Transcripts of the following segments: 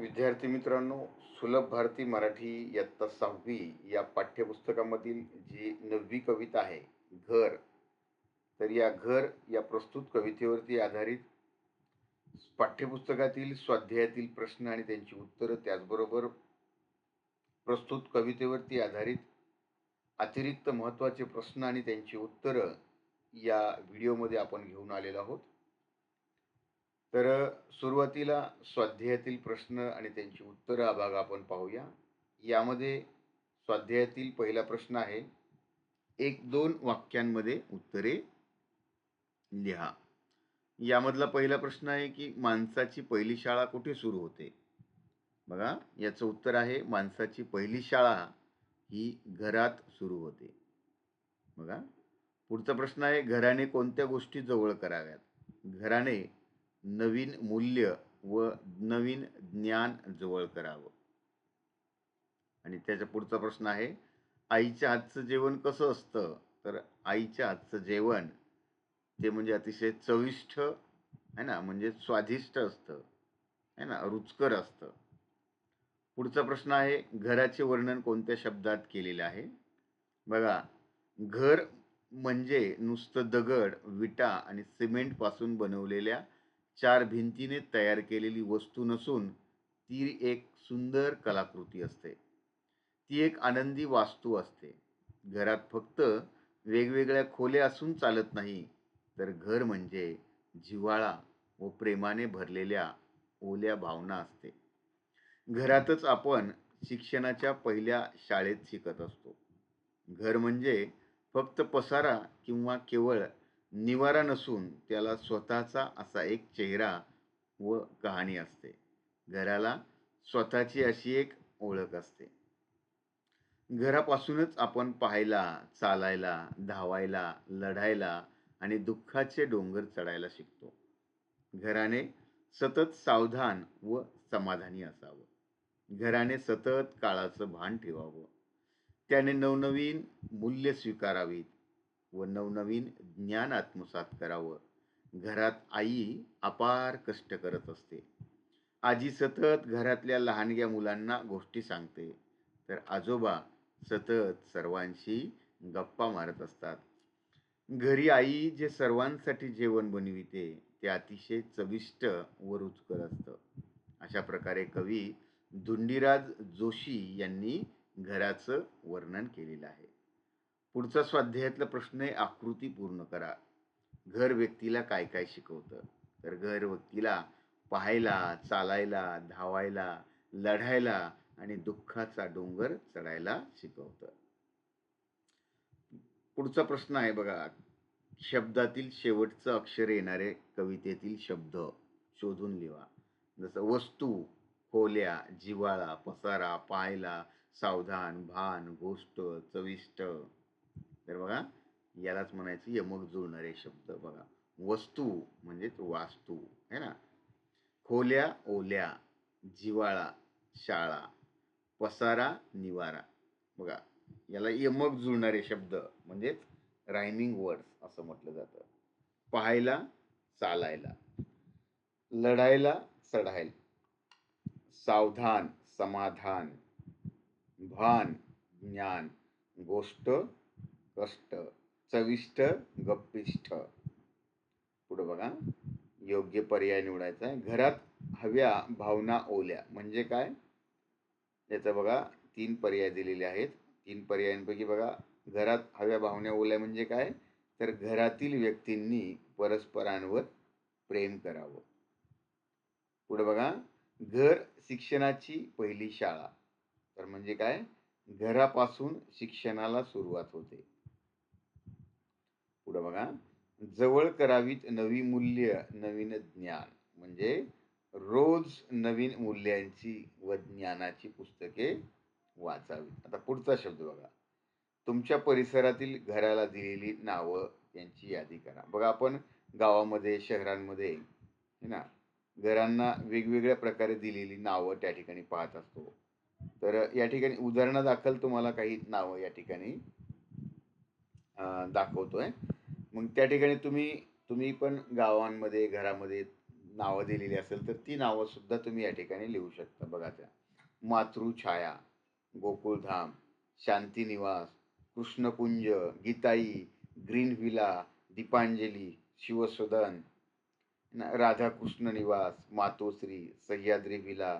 विद्यार्थी मित्रांनो सुलभ भारती मराठी इयत्ता सहावी या पाठ्यपुस्तकामधील जी नववी कविता आहे घर तर या घर या प्रस्तुत कवितेवरती आधारित पाठ्यपुस्तकातील स्वाध्यायातील प्रश्न आणि त्यांची उत्तरं त्याचबरोबर प्रस्तुत कवितेवरती आधारित अतिरिक्त महत्त्वाचे प्रश्न आणि त्यांची उत्तरं या व्हिडिओमध्ये आपण घेऊन आलेलो आहोत. तर सुरुवातीला स्वाध्यायातील प्रश्न आणि त्यांची उत्तरं हा भाग आपण पाहूया. यामध्ये स्वाध्यायातील पहिला प्रश्न आहे एक दोन वाक्यांमध्ये उत्तरे लिहा. यामधला पहिला प्रश्न आहे की माणसाची पहिली शाळा कुठे सुरू होते? बघा याचं उत्तर आहे माणसाची पहिली शाळा ही घरात सुरू होते. बघा पुढचा प्रश्न आहे घराने कोणत्या गोष्टी जवळ कराव्यात? घराने नवीन मूल्य व नवीन ज्ञान जवळ करावं. आणि त्याच्या पुढचा प्रश्न आहे आईच्या हातचं जेवण कसं असतं? तर आईच्या हातचं जेवण ते म्हणजे अतिशय चविष्ट आहे ना म्हणजे स्वादिष्ट असतं आहे ना रुचकर असतं. पुढचा प्रश्न आहे घराचे वर्णन कोणत्या शब्दात केलेले आहे? बघा घर म्हणजे नुसतं दगड विटा आणि सिमेंटपासून बनवलेल्या चार भिंतीने तयार केलेली वस्तू नसून ती एक सुंदर कलाकृती असते. ती एक आनंदी वास्तू असते. घरात फक्त वेगवेगळ्या खोल्या असून चालत नाही तर घर म्हणजे जिव्हाळा व प्रेमाने भरलेल्या ओल्या भावना असते. घरातच आपण शिक्षणाच्या पहिल्या शाळेत शिकत असतो. घर म्हणजे फक्त पसारा किंवा केवळ निवारा नसून त्याला स्वतःचा असा एक चेहरा व कहाणी असते. घराला स्वतःची अशी एक ओळख असते. घरापासूनच आपण पाहायला चालायला धावायला लढायला आणि दुःखाचे डोंगर चढायला शिकतो. घराने सतत सावधान व समाधानी असावं. घराने सतत काळाचं भान ठेवावं. त्याने नवनवीन मूल्य स्वीकारावीत. व नवनवीन ज्ञान आत्मसात करावं. घरात आई अपार कष्ट करत असते. आजी सतत घरातल्या लहानग्या मुलांना गोष्टी सांगते. तर आजोबा सतत सर्वांशी गप्पा मारत असतात. घरी आई जे सर्वांसाठी जेवण बनविते ते अतिशय चविष्ट व रुचकर असतं. अशा प्रकारे कवी धुंडीराज जोशी यांनी घराचं वर्णन केलेलं आहे. पुढचा स्वाध्यायातला प्रश्न आहे आकृती पूर्ण करा. घर व्यक्तीला काय काय शिकवतं? तर घर व्यक्तीला पाहायला चालायला धावायला लढायला आणि दुःखाचा डोंगर चढायला शिकवतं. पुढचा प्रश्न आहे बघा शब्दातील शेवटचं अक्षर येणारे कवितेतील शब्द शोधून लिहा जसं वस्तू खोल्या जिवाळा पसारा पाहायला सावधान भान गोष्ट चविष्ट. तर बघा यालाच म्हणायचं यमक जुळणारे शब्द. बघा वस्तू म्हणजेच वास्तू है ना? खोल्या ओल्या जिवाळा शाळा पसारा निवारा. बघा याला यमक जुळणारे शब्द म्हणजेच रायमिंग वर्ड्स असं म्हटलं जातं. पाहायला चालायला लढायला चढायला. सावधान समाधान भान ज्ञान गोष्ट कष्ट चविष्ट गप्पिष्ट. पुढं बघा. योग्य पर्याय निवडायचा आहे. घरात हव्या भावना ओल्या. म्हणजे काय? याचं बघा तीन पर्याय दिलेले आहेत. तीन पर्यायांपैकी बघा घरात हव्या भावना ओल्या म्हणजे काय? तर घरातील व्यक्तींनी परस्परांवर प्रेम करावं. पुढे बघा. घर शिक्षणाची पहिली शाळा. तर म्हणजे काय? घरापासून शिक्षणाला सुरुवात होते. पुढं बघा. जवळ करावीत नवी मूल्य नवीन ज्ञान. म्हणजे रोज नवीन मूल्यांची व ज्ञानाची पुस्तके वाचावीत. आता पुढचा शब्द बघा. तुमच्या परिसरातील घराला दिलेली नावं यांची यादी करा. बघा आपण गावामध्ये शहरांमध्ये ना घरांना वेगवेगळ्या प्रकारे दिलेली नावं त्या ठिकाणी पाहत असतो. तर या ठिकाणी उदाहरणादाखल तुम्हाला काही नावं या ठिकाणी दाखवतोय. मग त्या ठिकाणी तुम्ही तुम्ही पण गावांमध्ये घरामध्ये नावं दिलेली असेल तर ती नावं सुद्धा तुम्ही या ठिकाणी लिहू शकता बघा त्या. मातृछाया गोकुळधाम शांतिनिवास कृष्णकुंज गीताई ग्रीन व्हिला दीपांजली शिवसदन ना राधाकृष्ण निवास मातोश्री सह्याद्री व्हिला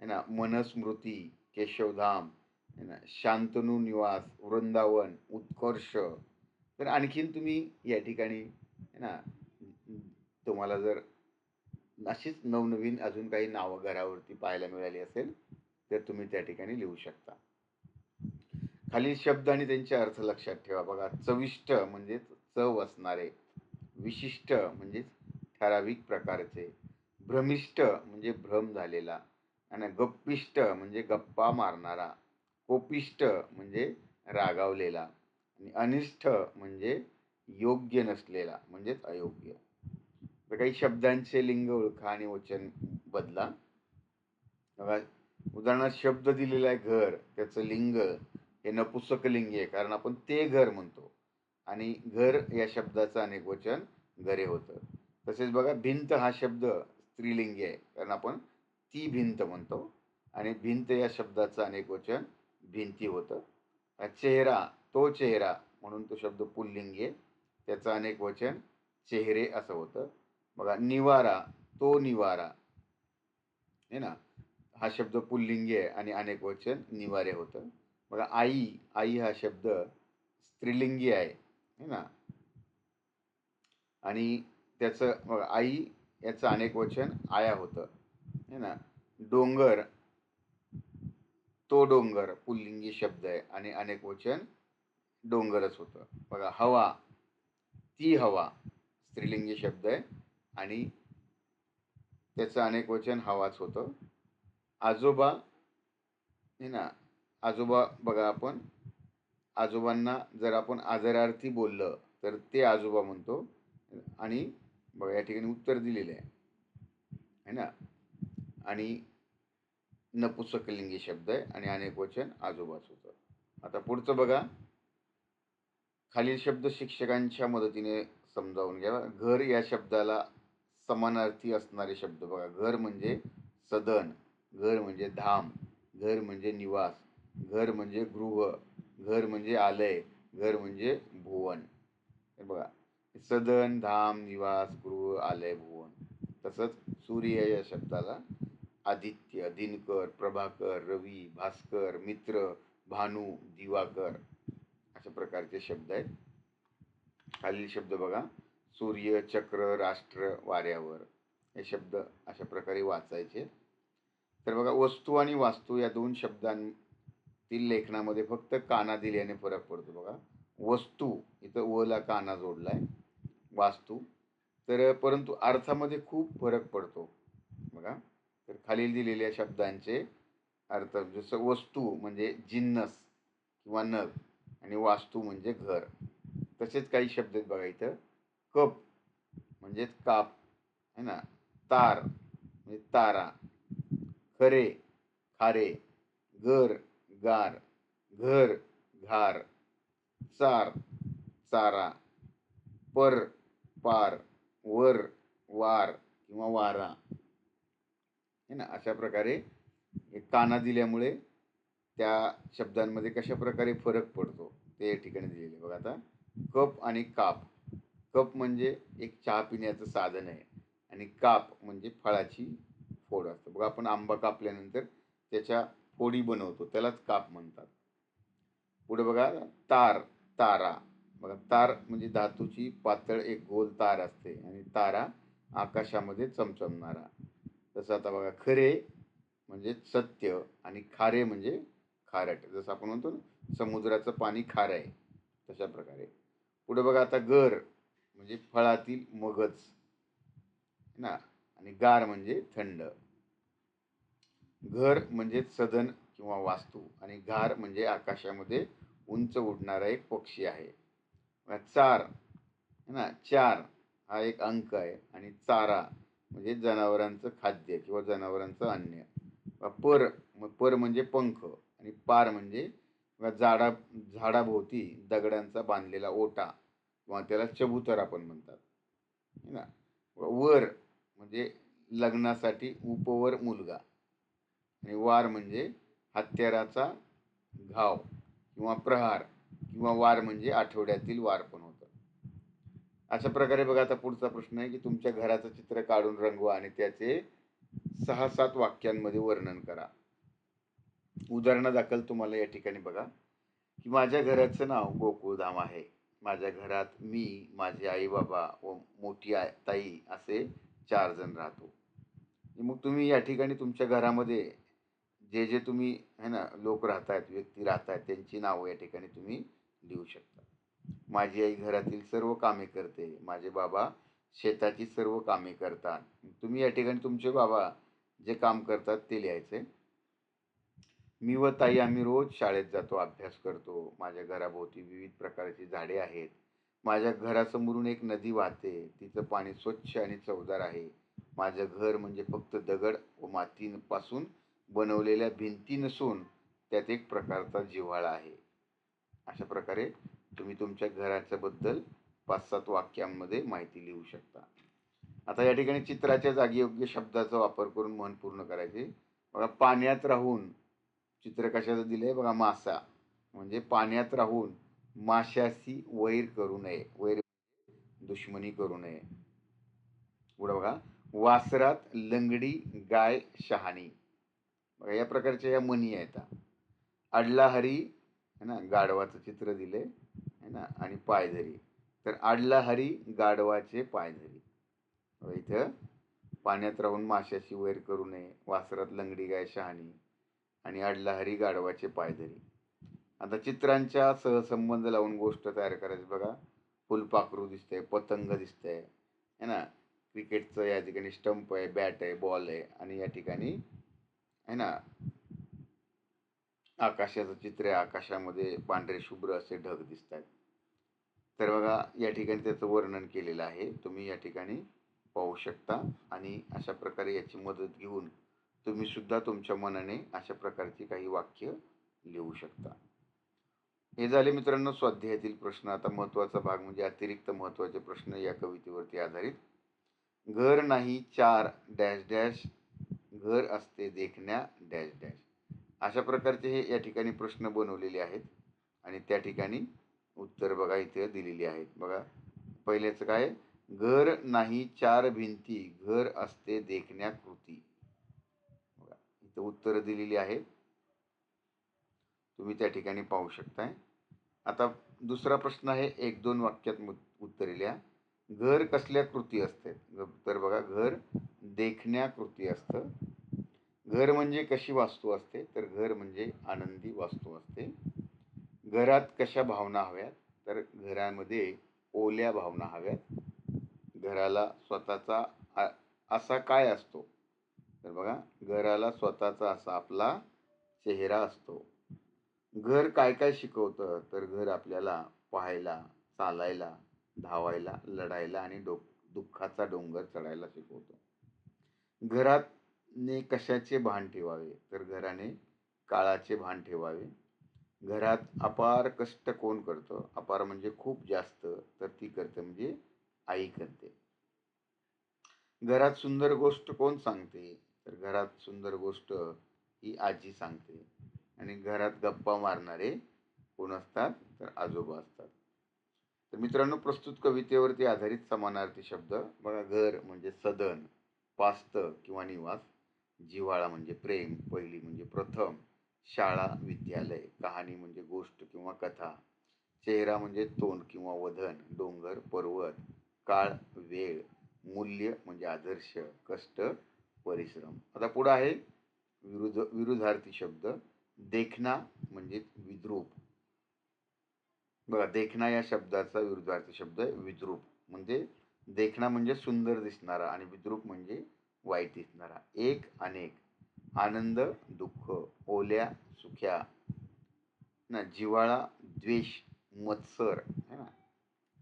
है ना मनस्मृती केशवधाम है ना शांतनू निवास वृंदावन उत्कर्ष तर आणखीन तुम्ही या ठिकाणी ना तुम्हाला जर अशीच नवनवीन अजून काही नावं घरावरती पाहायला मिळाली असेल तर तुम्ही त्या ठिकाणी लिहू शकता. खालील शब्द आणि त्यांचे अर्थ लक्षात ठेवा. बघा चविष्ट म्हणजेच चव असणारे विशिष्ट म्हणजेच ठराविक प्रकारचे भ्रमिष्ट म्हणजे भ्रम झालेला आणि गप्पिष्ट म्हणजे गप्पा मारणारा कोपिष्ट म्हणजे रागावलेला. अनिष्ठ म्हणजे योग्य नसलेला म्हणजेच अयोग्य. तर काही शब्दांचे लिंग ओळखा आणि वचन बदला. बघा उदाहरणार्थ शब्द दिलेला आहे घर त्याचं लिंग हे नपुसक लिंगी आहे कारण आपण ते घर म्हणतो. आणि घर या शब्दाचं अनेक वचन घरे होतं. तसेच बघा भिंत हा शब्द स्त्रीलिंगी आहे कारण आपण ती भिंत म्हणतो. आणि भिंत या शब्दाचं अनेक वचन भिंती होतं. चेहरा तो चेहरा म्हणून तो शब्द पुल्लिंगी आहे त्याचं अनेक वचन चेहरे असं होतं. बघा निवारा तो निवारा. हे ना? हा शब्द पुल्लिंगी आहे आणि अनेक वचन निवारे होतं. बघा आई आई हा शब्द स्त्रीलिंगी आहे. है ना? आणि त्याचं बघा आई याचं अनेक वचन आया होतं. है ना? डोंगर. तो डोंगर पुल्लिंगी शब्द आहे आणि अनेक वचन डोंगरच होतं. बघा हवा. ती हवा. स्त्रीलिंगी शब्द आहे. आणि त्याचं अनेक वचन हवाच होतं. आजोबा हे ना आजोबा बघा आपण. आजोबांना जर आपण आदरार्थी बोललं तर ते आजोबा म्हणतो. आणि बघा या ठिकाणी उत्तर दिलेलं आहे. है ना? आणि नपुसकलिंगी शब्द आहे आणि अनेक वचन आजोबाच होतं. आता पुढचं बघा. खालील शब्द शिक्षकांच्या मदतीने समजावून घ्या. घर या शब्दाला समानार्थी असणारे शब्द बघा. घर म्हणजे सदन घर म्हणजे धाम घर म्हणजे निवास घर म्हणजे गृह घर म्हणजे आलय घर म्हणजे भुवन. हे बघा. सदन धाम निवास गृह आलय भुवन. तसंच सूर्य या शब्दाला आदित्य दिनकर प्रभाकर रवी भास्कर मित्र भानू दिवाकर अशा प्रकारचे शब्द आहेत. खालील शब्द बघा. सूर्य चक्र राष्ट्र वाऱ्यावर हे शब्द अशा प्रकारे वाचायचे. तर बघा वस्तू आणि वास्तू या दोन शब्दांतील लेखनामध्ये फक्त काना दिल्याने फरक पडतो बघा. वस्तू इथं वला काना जोडला आहे वास्तू. तर परंतु अर्थामध्ये खूप फरक पडतो बघा. तर खालील दिलेल्या शब्दांचे अर्थ जसं वस्तू म्हणजे जिन्नस किंवा नग. आणि वास्तू म्हणजे घर. तसेच काही शब्द आहेत बघा इथं. कप म्हणजे काप है ना? तार म्हणजे तारा. खरे खारे. घर गार. घर घार. चार चारा. पर पार. वर वार किंवा वारा. है ना? अशा प्रकारे काना दिल्यामुळे त्या शब्दांमध्ये कशा प्रकारे फरक पडतो ते या ठिकाणी दिलेले बघा आता कप आणि काप. कप म्हणजे एक चहा पिण्याचं साधन आहे आणि काप म्हणजे फळाची फोड असतं. बघा आपण आंबा कापल्यानंतर त्याच्या फोडी बनवतो त्यालाच काप म्हणतात. पुढे बघा तार तारा. बघा तार म्हणजे धातूची पातळ एक गोल तार असते आणि तारा आकाशामध्ये चमचमणारा. तसं आता बघा खरे म्हणजे सत्य आणि खारे म्हणजे खारट जसं आपण म्हणतो ना समुद्राचं पाणी खार आहे तशा प्रकारे. पुढे बघा आता गर म्हणजे फळातील मगज ना? आणि गार म्हणजे थंड. घर म्हणजे सदन किंवा वास्तू आणि घार म्हणजे आकाशामध्ये उंच उडणारा एक पक्षी आहे. चार ना? चार हा एक अंक आहे आणि चारा म्हणजे जनावरांचं खाद्य किंवा जनावरांचं अन्न पर पर म्हणजे पंख. आणि पार म्हणजे झाडा झाडाभोवती दगडांचा बांधलेला ओटा किंवा त्याला चबुतर आपण म्हणतात. ना? वर म्हणजे लग्नासाठी उपवर मुलगा. आणि वार म्हणजे हत्याराचा घाव किंवा प्रहार किंवा वार म्हणजे आठवड्यातील वार पण होतं. अशा प्रकारे बघा आता पुढचा प्रश्न आहे की तुमच्या घराचं चित्र काढून रंगवा आणि त्याचे सहा सात वाक्यांमध्ये वर्णन करा. उदाहरणादाखल तुम्हाला या ठिकाणी बघा. की माझ्या घराचं नाव गोकुळधाम आहे. माझ्या घरात मी माझे आई बाबा व मोठी आई ताई असे चार जण राहतो. मग तुम्ही या ठिकाणी तुमच्या घरामध्ये जे जे तुम्ही है ना लोक राहत आहेत व्यक्ती राहत आहेत त्यांची नावं या ठिकाणी तुम्ही लिहू शकता. माझी आई घरातील सर्व कामे करते. माझे बाबा शेताची सर्व कामे करतात. तुम्ही या ठिकाणी तुमचे बाबा जे काम करतात ते लिहायचे. मी व ताई आम्ही रोज शाळेत जातो अभ्यास करतो. माझ्या घराभोवती विविध प्रकारची झाडे आहेत. माझ्या घरासमोरून एक नदी वाहते. तिचं पाणी स्वच्छ आणि चवदार आहे. माझं घर म्हणजे फक्त दगड व मातीपासून बनवलेल्या भिंती नसून त्यात एक प्रकारचा जिव्हाळा आहे. अशा प्रकारे तुम्ही तुमच्या घराच्याबद्दल पाच सात वाक्यांमध्ये माहिती लिहू शकता. आता या ठिकाणी चित्राच्या जागी योग्य शब्दाचा वापर करून मन पूर्ण करायचे. बघा पाण्यात राहून चित्र कशाचं दिलं आहे बघा मासा. म्हणजे पाण्यात राहून माशाशी वैर करू नये. वैर म्हणजे दुश्मनी करू नये. पुढं बघा. वासरात लंगडी गाय शहाणी. बघा या प्रकारच्या या मनी आहेत अडला हरी है ना गाढवाचं चित्र दिले है ना आणि पायधरी तर आडला हरी गाढवाचे पायधरी इथं. पाण्यात राहून माशाशी वैर करू नये. वासरात लंगडी गाय शहाणी. आणि अडला हरी गाढवाचे पायधरी आता चित्रांच्या सहसंबंध लावून गोष्ट तयार करायची बघा. फुलपाखरू दिसतंय पतंग दिसतंय है ना? क्रिकेटचं या ठिकाणी स्टंप आहे बॅट आहे बॉल आहे आणि या ठिकाणी आहे ना? आकाशाचं चित्र आहे आकाशामध्ये पांढरे शुभ्र असे ढग दिसत आहेत तर बघा या ठिकाणी त्याचं वर्णन केलेलं आहे. तुम्ही या ठिकाणी पाहू शकता आणि अशा प्रकारे याची मदत घेऊन तुम्ही सुद्धा तुमच्या मनाने अशा प्रकारची काही वाक्य लिहू शकता. हे झाले मित्रांनो स्वाध्यायातील प्रश्न. आता महत्त्वाचा भाग म्हणजे अतिरिक्त महत्त्वाचे प्रश्न या कवितेवरती आधारित. घर नाही चार डॅश डॅश. घर असते देखण्या डॅश डॅश. अशा प्रकारचे हे या ठिकाणी प्रश्न बनवलेले आहेत आणि त्या ठिकाणी उत्तर बघा इथे दिलेली आहेत. बघा पहिल्याचं काय घर नाही चार भिंती. घर असते देखण्या उत्तरं दिलेली आहेत तुम्ही त्या ठिकाणी पाहू शकताय. आता दुसरा प्रश्न आहे एक दोन वाक्यात उत्तरे लिहा. घर कसल्या कृती असते तर बघा घर देखण्या कृती असतं. घर म्हणजे कशी वास्तू असते? तर घर म्हणजे आनंदी वास्तू असते. घरात कशा भावना हव्यात? तर घरामध्ये ओल्या भावना हव्यात. घराला स्वतःचा असा काय असतो? तर बघा घराला स्वतःचा असा आपला चेहरा असतो. घर काय काय शिकवतं? तर घर आपल्याला पाहायला चालायला धावायला लढायला आणि डो दुःखाचा डोंगर चढायला शिकवतो. घरात ने कशाचे भान ठेवावे? तर घराने काळाचे भान ठेवावे. घरात अपार कष्ट कोण करतं? अपार म्हणजे खूप जास्त तर ती करते म्हणजे आई करते. घरात सुंदर गोष्ट कोण सांगते? घरात सुंदर गोष्ट ही आजी सांगते. आणि घरात गप्पा मारणारे कोण असतात? तर आजोबा असतात. तर मित्रांनो प्रस्तुत कवितेवरती आधारित समानार्थी शब्द बघा. घर म्हणजे सदन पास्त किंवा निवास जिव्हाळा म्हणजे प्रेम पहिली म्हणजे प्रथम शाळा विद्यालय कहाणी म्हणजे गोष्ट किंवा कथा चेहरा म्हणजे तोंड किंवा वधन डोंगर पर्वत काळ वेळ मूल्य म्हणजे आदर्श कष्ट परिश्रम. आता पुढं आहे विरुद्ध विरुद्धार्थी शब्द. देखना म्हणजे विद्रूप. बघा देखना या शब्दाचा विरुद्धार्थी शब्द आहे विद्रूप. म्हणजे देखना म्हणजे सुंदर दिसणारा आणि विद्रूप म्हणजे वाईट दिसणारा. एक अनेक आनंद दुःख ओल्या सुख्या. ना जिवाळा द्वेष मत्सर है ना?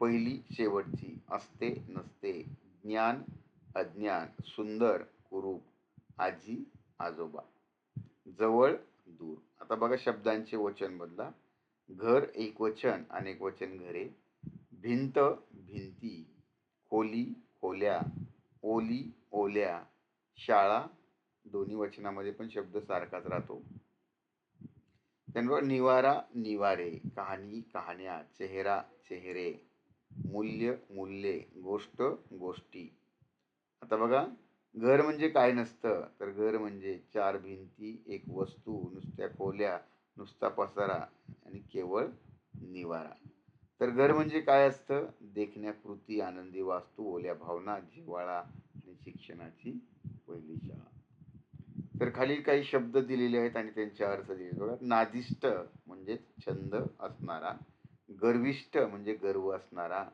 पहिली शेवटची असते नसते. ज्ञान अज्ञान. सुंदर कुरूप आजी आजोबा. जवळ दूर. आता बघा शब्दांचे वचन बदला. घर एक वचन अनेक वचन घरे. भिंत भिंती. खोली खोल्या. ओली ओल्या. शाळा दोन्ही वचनामध्ये पण शब्द सारखाच राहतो. त्यानंतर निवारा निवारे. कहाणी कहाण्या. चेहरा चेहरे. मूल्य मूल्ये. गोष्ट गोष्टी. आता बघा घर म्हणजे काय नसतं? तर घर म्हणजे चार भिंती एक वस्तू नुसत्या खोल्या नुसता पसारा आणि केवळ निवारा. तर घर म्हणजे काय असतं? देखण्या कृती आनंदी वास्तू ओल्या भावना जिव्हाळा आणि शिक्षणाची पहिली शाळा. तर खाली काही शब्द दिलेले आहेत आणि त्यांचे अर्थ दिलेले बघा नादिष्ट म्हणजे छंद असणारा गर्विष्ट म्हणजे गर्व असणारा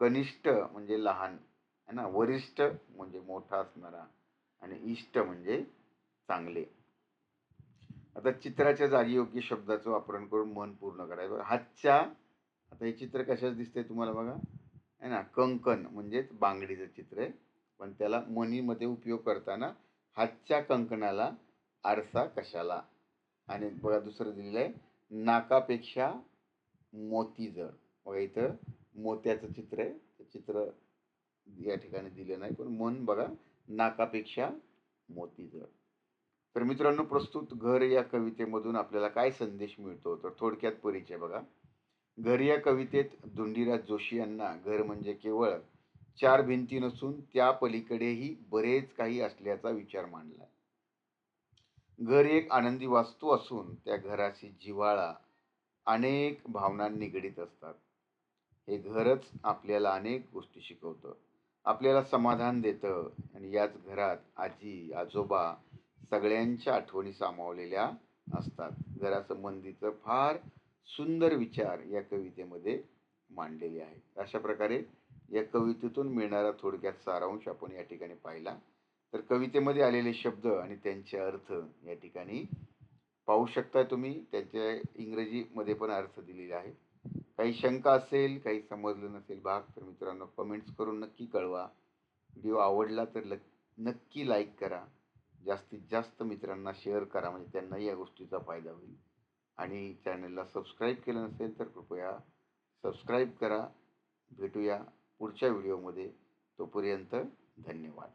कनिष्ठ म्हणजे लहान है ना? वरिष्ठ म्हणजे मोठा असणारा आणि इष्ट म्हणजे चांगले. आता चित्राच्या जागी योग्य शब्दाचं वापरण करून मन पूर्ण करायचं. हातच्या आता हे चित्र कशाच दिसतंय तुम्हाला बघा? आहे ना? कंकण म्हणजेच बांगडीचं चित्र आहे. पण त्याला मनीमध्ये उपयोग करताना हातच्या कंकणाला आरसा कशाला? आणि बघा दुसरं दिलेलं आहे नाकापेक्षा मोती जड बघा इथं मोत्याचं चित्र आहे. ते चित्र या ठिकाणी दिलं नाही पण मन बघा नाकापेक्षा मोती जड. तर मित्रांनो प्रस्तुत घर या कवितेमधून आपल्याला काय संदेश मिळतो? तर थोडक्यात परिचय बघा. घर या कवितेत धुंडीराज जोशी यांना घर म्हणजे केवळ चार भिंती नसून त्या पलीकडेही बरेच काही असल्याचा विचार मांडला. घर एक आनंदी वास्तू असून त्या घराशी जिव्हाळा अनेक भावना निगडीत असतात. हे घरच आपल्याला अनेक गोष्टी शिकवतं. आपल्याला समाधान देतं. आणि याच घरात आजी आजोबा सगळ्यांच्या आठवणी सामावलेल्या असतात. घरासंबंधीचं फार सुंदर विचार या कवितेमध्ये मांडलेले आहेत. अशा प्रकारे या कवितेतून मिळणारा थोडक्यात सारांश आपण या ठिकाणी पाहिला. तर कवितेमध्ये आलेले शब्द आणि त्यांचे अर्थ या ठिकाणी पाहू शकता तुम्ही. त्यांच्या इंग्रजीमध्ये पण अर्थ दिलेले आहेत काही शंका असेल काही समजलं नसेल भाग तर मित्रांनो कमेंट्स करून नक्की कळवा. व्हिडिओ आवडला तर ल नक्की लाईक करा. जास्तीत जास्त मित्रांना शेअर करा म्हणजे त्यांनाही या गोष्टीचा फायदा होईल. आणि चॅनलला सबस्क्राईब केलं नसेल तर कृपया सबस्क्राईब करा. भेटूया पुढच्या व्हिडिओमध्ये तोपर्यंत धन्यवाद.